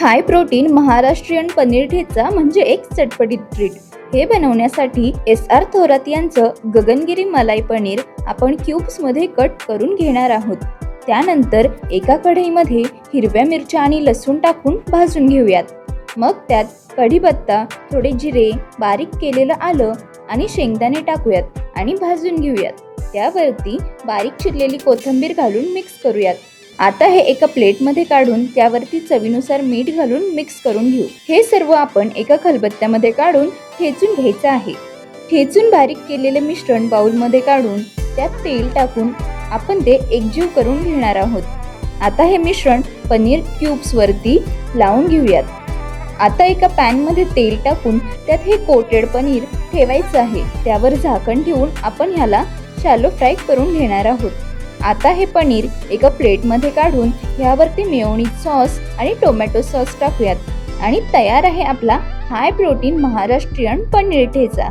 हाय protein Maharashtrian paneer ठेचा म्हणजे एक चटपटीत ट्रीट हे बनवण्यासाठी एस आर थोरात यांचं गगनगिरी मलाई पनीर आपण क्यूब्समध्ये कट करून घेणार आहोत. त्यानंतर एका कढईमध्ये हिरव्या मिरच्या आणि लसूण टाकून भाजून घेऊयात. मग त्यात कढीपत्ता थोडे जिरे बारीक केलेलं आलं आणि शेंगदाणे टाकूयात आणि भाजून घेऊयात. त्यावरती बारीक चिरलेली कोथिंबीर घालून मिक्स करूयात. आता हे एका प्लेटमध्ये काढून त्यावरती चवीनुसार मीठ घालून मिक्स करून घेऊ. हे सर्व आपण एका खलबत्त्यामध्ये काढून ठेचून घ्यायचं आहे. ठेचून बारीक केलेले मिश्रण बाउलमध्ये काढून त्यात तेल टाकून आपण ते एकजीव करून घेणार आहोत. आता हे मिश्रण पनीर क्यूब्सवरती लावून घेऊयात. आता एका पॅनमध्ये तेल टाकून त्यात हे कोटेड पनीर ठेवायचं आहे. त्यावर झाकण ठेवून आपण ह्याला शॅलो फ्राय करून घेणार आहोत. आता हे पनीर एका प्लेटमध्ये काढून ह्यावरती मेयोनीज सॉस आणि टोमॅटो सॉस टाकूयात. आणि तयार आहे आपला हाय प्रोटीन महाराष्ट्रीयन पनीर ठेचा.